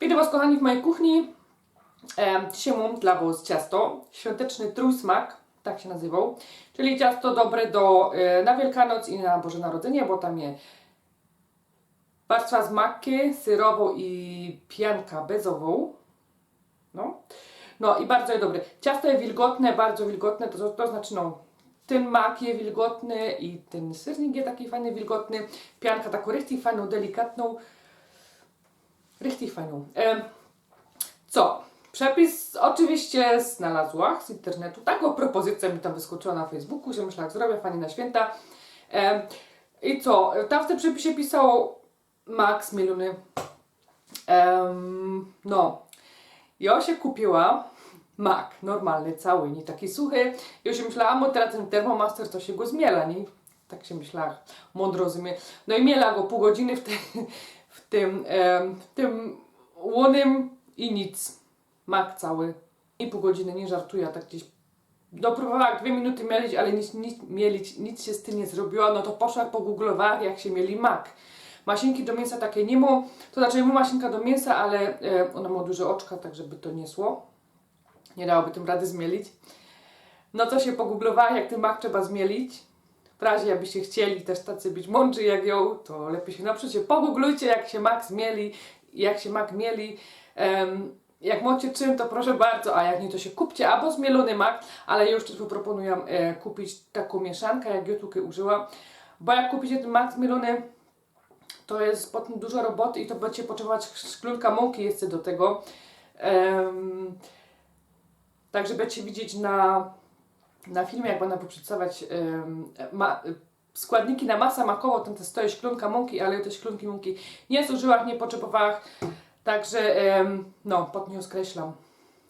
Witam Was kochani w mojej kuchni. Dzisiaj mam dla Was ciasto, świąteczny trójsmak, tak się nazywał, czyli ciasto dobre do, e, na Wielkanoc i na Boże Narodzenie, bo tam je warstwa z makki, syrową i pianka bezową. No. no i bardzo je dobre. Ciasto jest wilgotne, bardzo wilgotne, to, to znaczy no, ten mak jest wilgotny i ten sernik jest taki fajny, wilgotny, pianka taką richtig fajną, delikatną, richtig fajną. Em, co? Przepis oczywiście znalazła z internetu. Taką propozycję mi tam wyskoczyła na Facebooku, że myślałam, zrobię fajnie na święta. Em, I co? Tam w tym przepisie pisało Max Mielony. Em, no. Ja się kupiła mak, normalny, cały, nie taki suchy. Ja się myślałam, bo teraz ten termomaster to się go zmiela, nie? Tak się myślała, mądro rozumie. No i miela go pół godziny w, te, w tym, em, w tym łonym i nic. Mak cały. I pół godziny, nie żartuję, tak gdzieś no próbowała dwie minuty mielić, ale nic, nic, mielić, nic się z tym nie zrobiło, no to poszła pogooglowała jak się mieli mak. Maszynki do mięsa takie nie ma, to znaczy ma maszynka do mięsa, ale e, ona ma duże oczka, tak żeby to niesło. Nie dałoby tym rady zmielić. No to się pogooglowała jak ten mak trzeba zmielić. W razie jakbyście chcieli też tacy być mądrzy jak ją, to lepiej się się pogooglujcie jak się mak zmieli, jak się mak mieli. Em, jak macie czym, to proszę bardzo, a jak nie, to się kupcie albo zmielony mak, ale ja już też proponuję e, kupić taką mieszankę, jak ja tutaj użyłam, bo jak kupicie ten mak zmielony, to jest potem dużo roboty i to będziecie potrzebować szklunka mąki jeszcze do tego. Em, także będziecie widzieć na, na filmie, jak przedstawiać em, ma, składniki na masę makową, tam to stoi szklunka mąki, ale ja te szklunki mąki nie zużyłam, nie potrzebowałam. Także, no, potem ją skreślam.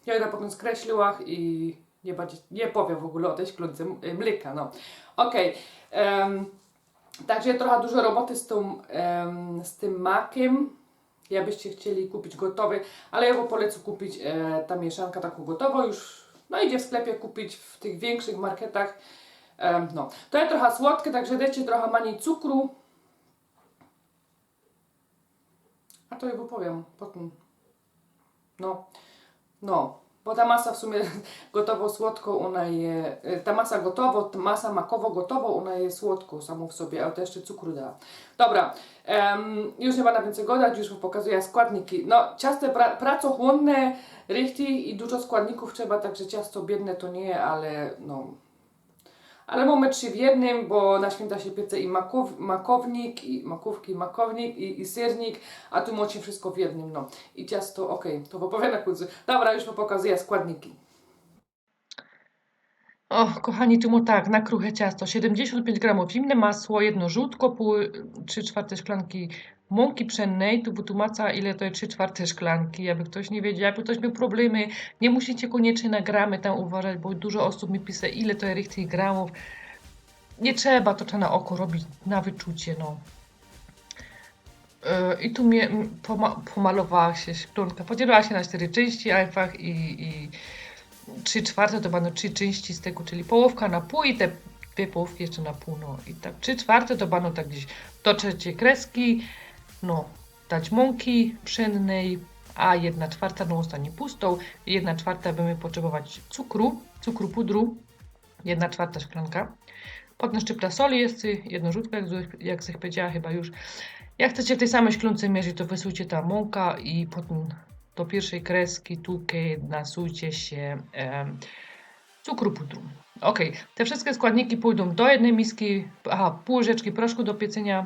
Ja ją potem skreśliłam i nie, nie powiem w ogóle o tej szklunce y, mleka, no. Okej. em, Także trochę dużo roboty z, tą, z tym makiem. Jakbyście chcieli kupić gotowy, ale ja go polecę kupić e, ta mieszanka taką gotową już. No idzie w sklepie kupić w tych większych marketach. No. To jest trochę słodkie, także dajcie trochę mniej cukru. A to jego powiem potem. No, no, bo ta masa w sumie gotowo słodką, ona je, y, ta masa gotowo, ta masa makowo gotowo, ona jest słodką samą w sobie, ale to jeszcze cukru da. Dobra, em, już nie będę więcej gadać, już pokazuję składniki. No, ciasto pra, pracochłonne, richtig i dużo składników trzeba, także ciasto biedne to nie, ale no, ale mamy trzy w jednym, bo na święta się piece i makow, makownik, i makówki, makownik, i, i sernik, a tu macie wszystko w jednym, no. I ciasto, okej, to opowiada kudzy. Dobra, już wam pokazuję składniki. O, kochani, tu mu tak, na kruche ciasto. 75 gramów. Zimne masło, jedno żółtko, pół, 3 czwarte szklanki mąki pszennej, tu wytłumacza ile to jest? 3 czwarte szklanki, jakby ktoś nie wiedział, jakby ktoś miał problemy, nie musicie koniecznie na gramy tam uważać, bo dużo osób mi pisze ile to jest tych gramów. Nie trzeba, to trzeba na oko robić, na wyczucie, no. Yy, I tu mnie poma pomalowała się szklunka, podzieliła się na cztery części einfach i, i 3 czwarte to będą trzy części z tego, czyli połówka na pół i te dwie połówki jeszcze na pół, no i tak 3 czwarte to będą tak gdzieś do trzeciej kreski, no dać mąki pszennej, a jedna czwarta no zostanie pustą, jedna czwarta będziemy potrzebować cukru, cukru pudru, jedna czwarta szklanka, potem szczypta soli jest, jedno żółtko, jak, sobie powiedziała chyba już. Jak chcecie w tej samej szklunce mierzyć, to wysujcie ta mąka i potem do pierwszej kreski tukę nasujcie się em, cukru pudru. Ok, te wszystkie składniki pójdą do jednej miski, aha, pół łyżeczki proszku do piecenia.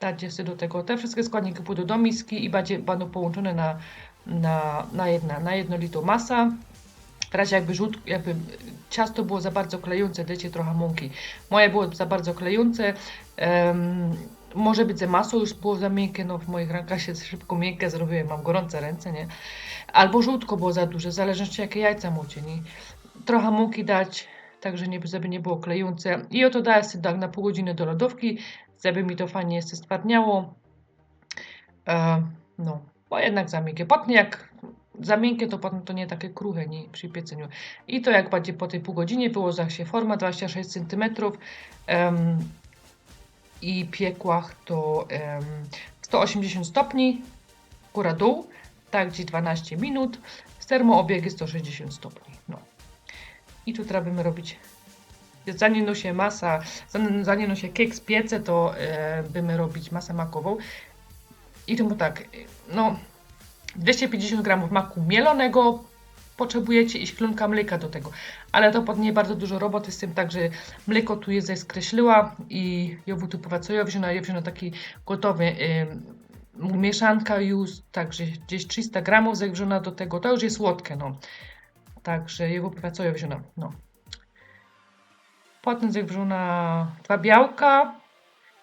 Dajcie sobie do tego. Te wszystkie składniki pójdą do miski i będzie, będą połączone na, na, na, jedna, na jednolitą masa. W razie jakby, żółt, jakby ciasto było za bardzo klejące, dajcie trochę mąki. Moje było za bardzo klejące. em, może być za masą, już było za miękkie, no w moich rękach się szybko miękkie zrobiły, mam gorące ręce, nie? Albo żółtko było za duże, w zależności jakie jajca macie, nie? Trochę mąki dać, tak że nie, żeby nie było klejące. I oto daję sobie tak na pół godziny do lodówki, żeby mi to fajnie jeszcze stwardniało. E, no, bo jednak za miękkie. Potem jak za miękkie, to potem to nie takie kruche nie, przy pieceniu. I to jak będzie po tej pół godzinie, wyłoża się forma 26 cm i piekłach to em, 180 stopni, góra dół, tak gdzieś 12 minut. Z termoobiegi 160 stopni. No. I tu trzeba robić zanim się masa, zanim, się keks piece, to e, będziemy robić masę makową. I to mu tak, no 250 gramów maku mielonego potrzebujecie i szklonka mleka do tego. Ale to podnie bardzo dużo roboty z tym, także mleko tu jest skreśliła i ją tu co wzięła, wzięła taki gotowy ym, mieszanka już, także gdzieś 300 gramów zagrzona do tego, to już jest słodkie, no. Także jego ja wzięła, no. Potem zagrzona dwa białka,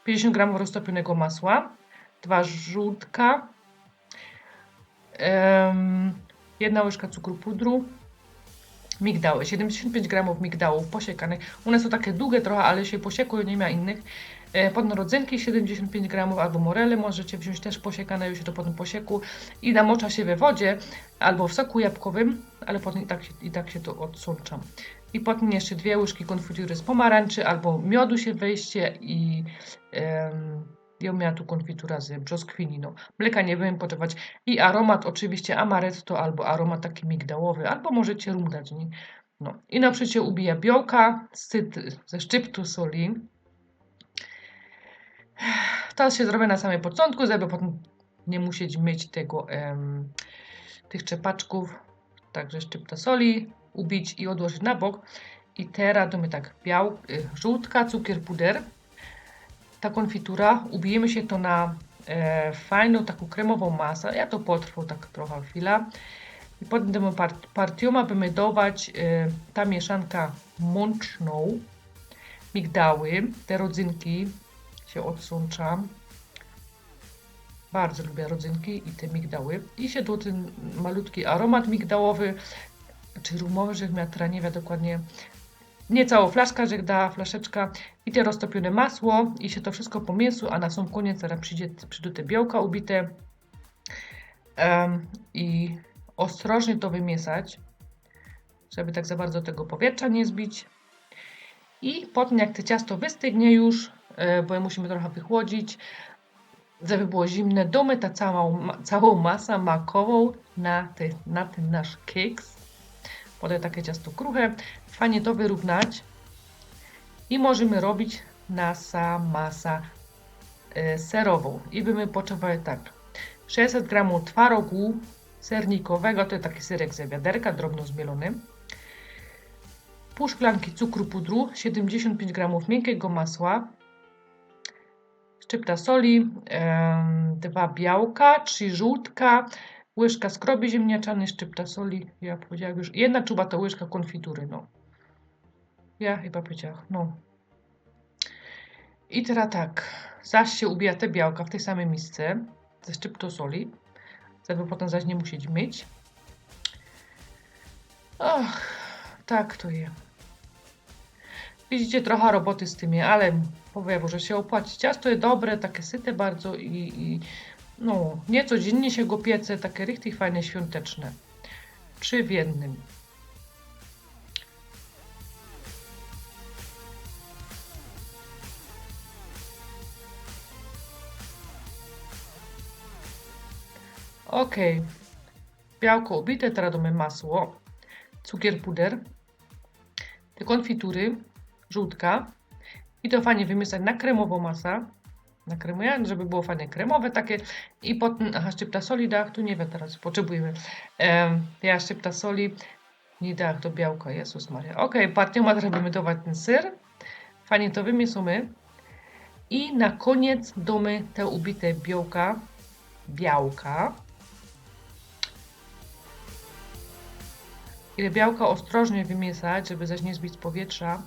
50 gramów roztopionego masła, dwa żółtka, jedna łyżka cukru pudru, migdały, 75 gramów migdałów posiekanych. One są takie długie trochę, ale się posiekły, nie ma innych. E, Potem rodzynki 75 gramów albo morele możecie wziąć też posiekane, już to potem posieku i namocza się we wodzie albo w soku jabłkowym, ale potem i tak się, i tak się to odsączam. I potem jeszcze dwie łyżki konfitury z pomarańczy albo miodu się wejście i ja miała tu konfitura z brzoskwini, no. Mleka nie będziemy podawać. I aromat oczywiście amaretto albo aromat taki migdałowy, albo możecie rum dać, nie? No. I na przykład ubija białka ze szczyptu soli. To się zrobię na samym początku, żeby potem nie musieć myć tego, em, tych czepaczków. Także szczypta soli, ubić i odłożyć na bok. I teraz damy tak, biał, y, żółtka, cukier, puder ta konfitura, ubijemy się to na e, fajną taką kremową masę. Ja to potrwał tak trochę chwila. I potem temu part, partioma będziemy dawać e, ta mieszanka mączną, migdały, te rodzynki się odsączam. Bardzo lubię rodzynki i te migdały. I się tu ten malutki aromat migdałowy, czy rumowy, że miała nie wiem dokładnie, nie całą flaszkę, że da flaszeczka i te roztopione masło i się to wszystko po mięsu, a na sam koniec teraz przyjdzie, przyjdą te białka ubite Em, i ostrożnie to wymieszać, żeby tak za bardzo tego powietrza nie zbić. I potem jak to ciasto wystygnie już, e, bo musimy trochę wychłodzić, żeby było zimne, domy ta całą, całą masę makową na, te, na ten nasz keks. Podaję takie ciasto kruche. Fajnie to wyrównać. I możemy robić nasa masa e, serową. I bymy potrzebowali tak. 600 gramów twarogu sernikowego, to jest taki serek z wiaderka, drobno zmielony. Pół szklanki cukru pudru, 75 gramów miękkiego masła, szczypta soli, dwa białka, trzy żółtka, łyżka skrobi ziemniaczanej, szczypta soli, ja powiedziałam już, jedna czuba to łyżka konfitury, no. Ja chyba powiedziałam, no. I teraz tak, zaś się ubija te białka w tej samej misce, ze szczyptą soli, żeby potem zaś nie musieć myć. Ach, tak to jest. Widzicie, trochę roboty z tymi, ale powiem, że się opłaci. Ciasto jest dobre, takie syte bardzo i, i no, nie codziennie się go piece, takie richtig fajne, świąteczne. Trzy w jednym. Ok. Białko ubite, teraz damy masło, cukier puder, te konfitury, żółtka i to fajnie wymieszać na kremową masę. Nakremuję, żeby było fajnie kremowe takie i potem, aha, szczypta soli dach, tu nie wiem teraz, potrzebujemy. Em, ja szczypta soli, nie dach do białka, Jezus Maria. Ok, partioma robimy dawać ten ser, fajnie to wymieszamy i na koniec damy te ubite białka, białka. I te białka ostrożnie wymieszać, żeby zaś nie zbić powietrza.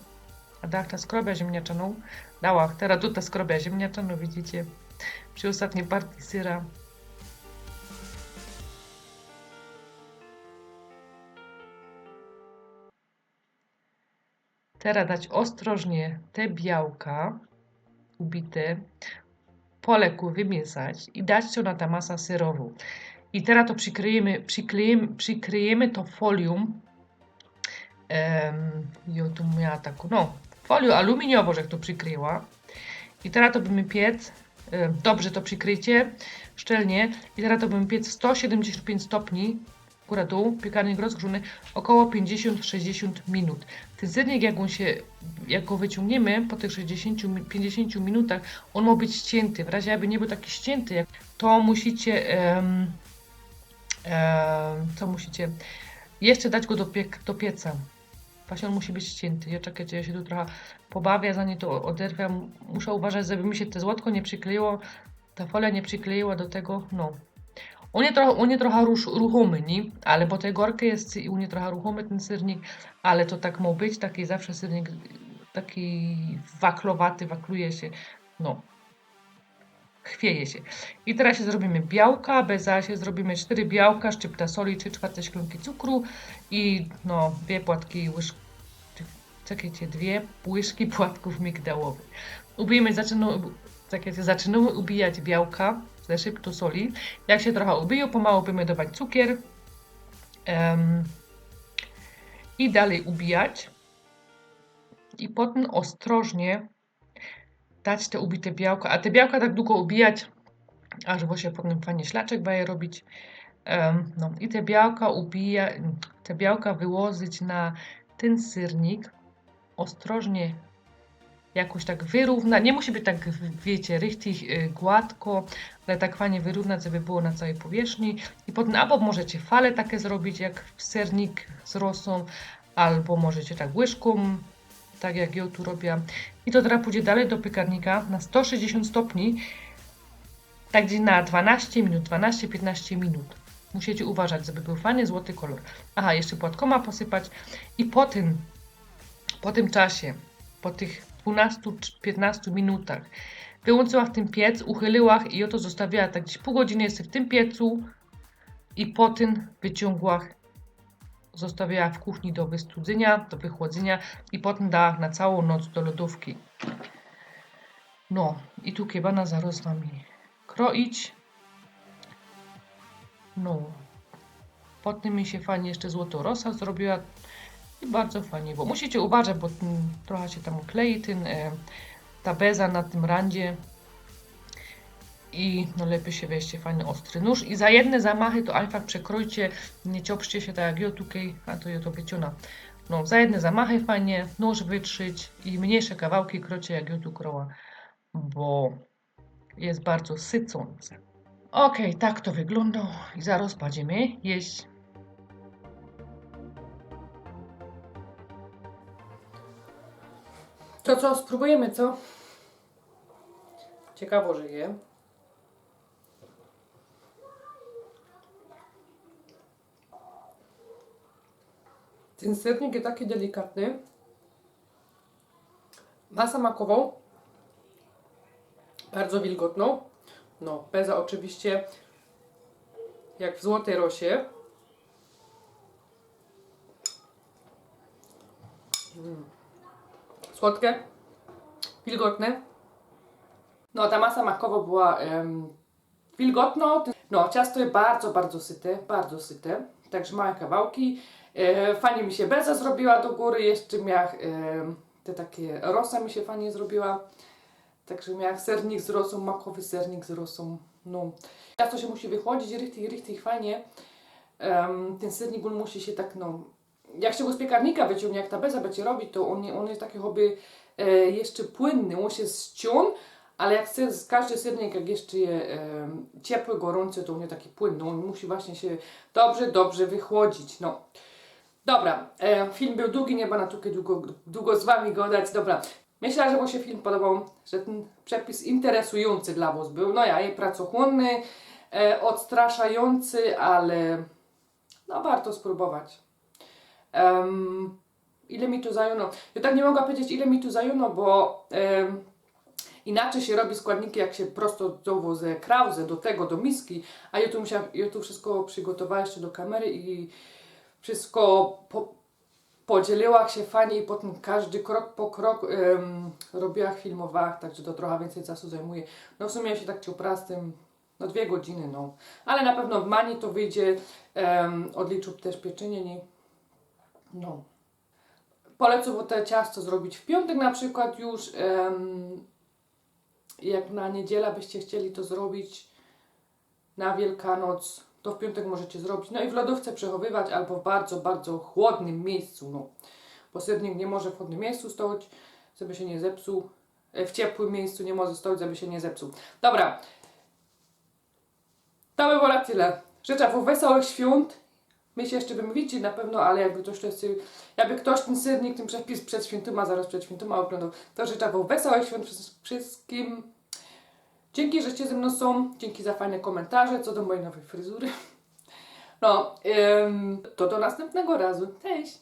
A dach ta skrobia ziemniaczaną dała. Teraz tu ta skrobia ziemniaczaną, widzicie? Przy ostatniej partii syra. Teraz dać ostrożnie te białka ubite, po leku wymieszać i dać to na ta masa serową. I teraz to przykryjemy, przykryjemy, przykryjemy to folią. Um, ja tu miała taką, no, folią aluminiową, że to przykryła. I teraz to będziemy piec e, dobrze to przykryjcie, szczelnie. I teraz to bym piec 175 stopni, góra dół, piekarnik rozgrzony, około 50-60 minut. Ten sernik, jak jak go wyciągniemy po tych 60, mi- 50 minutach, on ma być ścięty. W razie, aby nie był taki ścięty, jak- to musicie, em, co musicie, jeszcze dać go do, do pieca. Właśnie on musi być ścięty. Ja czekajcie, ja się tu trochę pobawię, zanim to oderwę. Muszę uważać, żeby mi się to złotko nie przykleiło, ta folia nie przykleiła do tego, no. On jest trochę, on jest trochę rusz, ruchomy, nie? Ale po tej gorkę jest i u mnie trochę ruchomy ten sernik, ale to tak ma być, taki zawsze sernik taki waklowaty, wakluje się, no. Chwieje się. I teraz się zrobimy białka, bez się zrobimy 4 białka, szczypta soli, 3 czwarte szklanki cukru i no dwie płatki łyżki, czekajcie, dwie łyżki płatków migdałowych. Zaczynamy, czekajcie, zaczynamy ubijać białka ze szczyptu soli. Jak się trochę ubiją, pomału będziemy dodawać cukier em, i dalej ubijać. I potem ostrożnie dać te ubite białka, a te białka tak długo ubijać, aż się potem fajnie szlaczek baje robić. Em, no i te białka ubija, te białka wyłożyć na ten syrnik, ostrożnie jakoś tak wyrównać, nie musi być tak, wiecie, richtig y, gładko, ale tak fajnie wyrównać, żeby było na całej powierzchni. I potem albo możecie fale takie zrobić, jak sernik z rosą, albo możecie tak łyżką, tak jak ja tu robię. I to teraz pójdzie dalej do piekarnika na 160 stopni, tak gdzieś na 12 minut, 12-15 minut. Musicie uważać, żeby był fajny złoty kolor. Aha, jeszcze płatkoma posypać i po tym, po tym czasie, po tych 12-15 minutach wyłączyła w tym piec, uchyliła i oto zostawiała tak gdzieś pół godziny jest w tym piecu i po tym wyciągła, zostawiała w kuchni do wystudzenia, do wychłodzenia i potem dała na całą noc do lodówki. No i tu kiebana zaraz z kroić. No. Potem mi się fajnie jeszcze złoto rosa zrobiła i bardzo fajnie, bo musicie uważać, bo ten, trochę się tam klei ten, e, ta beza na tym randzie i no lepiej się weźcie fajny ostry nóż i za jedne zamachy to alfa przekrojcie, nie cioprzcie się tak jak ja tutaj, a to ja to wyciona. No za jedne zamachy fajnie nóż wytrzyć i mniejsze kawałki krocie jak ja tu kroła, bo jest bardzo sycące. Okej, tak to wygląda i zaraz będziemy jeść. To co, spróbujemy, co? Ciekawo, że je. Ten sernik jest taki delikatny. Masa makową. Bardzo wilgotną. No, beza oczywiście jak w złotej rosie. Słodkie, wilgotne. No, ta masa makowa była em, wilgotna. No, ciasto jest bardzo, bardzo syte, bardzo syte. Także małe kawałki. E, fajnie mi się beza zrobiła do góry. Jeszcze miał em, te takie rosa mi się fajnie zrobiła. Także miał sernik z rosą, makowy sernik z rosą. No, ciasto się musi wychłodzić richtig, richtig fajnie. Em, ten sernik musi się tak, no, jak się go z piekarnika wyciągnie, jak ta beza będzie robić, to on, on jest taki jakby e, jeszcze płynny, on się ściął, ale jak ser, każdy sernik, jak jeszcze je e, ciepły, gorący, to on jest taki płynny, on musi właśnie się dobrze, dobrze wychłodzić, no. Dobra, e, film był długi, nie będę tutaj długo, długo z Wami gadać, dobra. Myślę, że Wam się film podobał, że ten przepis interesujący dla Was był. No ja, i pracochłonny, e, odstraszający, ale no warto spróbować. Em, ile mi tu zajęło? Ja tak nie mogę powiedzieć, ile mi tu zajęło, bo em, inaczej się robi składniki, jak się prosto dowozy krauze do tego, do miski, a ja tu, musiałam, ja tu wszystko przygotowała jeszcze do kamery i wszystko po, podzieliła się fajnie i potem każdy krok po krok em, robiła, filmowała, także to trochę więcej czasu zajmuje. No w sumie ja się tak ciupra z tym, no dwie godziny, no. Ale na pewno w mani to wyjdzie, um, odliczył też pieczenie, nie? No. Polecam te ciasto zrobić w piątek na przykład już. em, jak na niedzielę byście chcieli to zrobić na Wielkanoc, to w piątek możecie zrobić. No i w lodówce przechowywać albo w bardzo, bardzo chłodnym miejscu. No. Bo sernik nie może w chłodnym miejscu stoć, żeby się nie zepsuł. E, W ciepłym miejscu nie może stoć, żeby się nie zepsuł. Dobra. To by było na tyle. Życzę Wam wesołych świąt. My się jeszcze widzieć na pewno, ale jakby to jest, jakby ktoś ten sernik, ten przepis przed świętoma, zaraz przed świętoma oglądał, to życzę Wam wesołych świąt wszys- wszystkim. Dzięki, żeście ze mną są. Dzięki za fajne komentarze co do mojej nowej fryzury. No, ym, to do następnego razu. Cześć!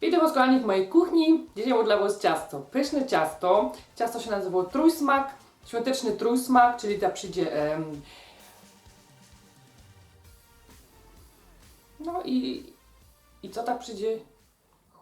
Witam Was kochani w mojej kuchni. Dzisiaj mam dla ciasto. Pyszne ciasto. Ciasto się nazywa trójsmak. Świąteczny trójsmak, czyli ta przyjdzie... em, no i... I co ta przyjdzie?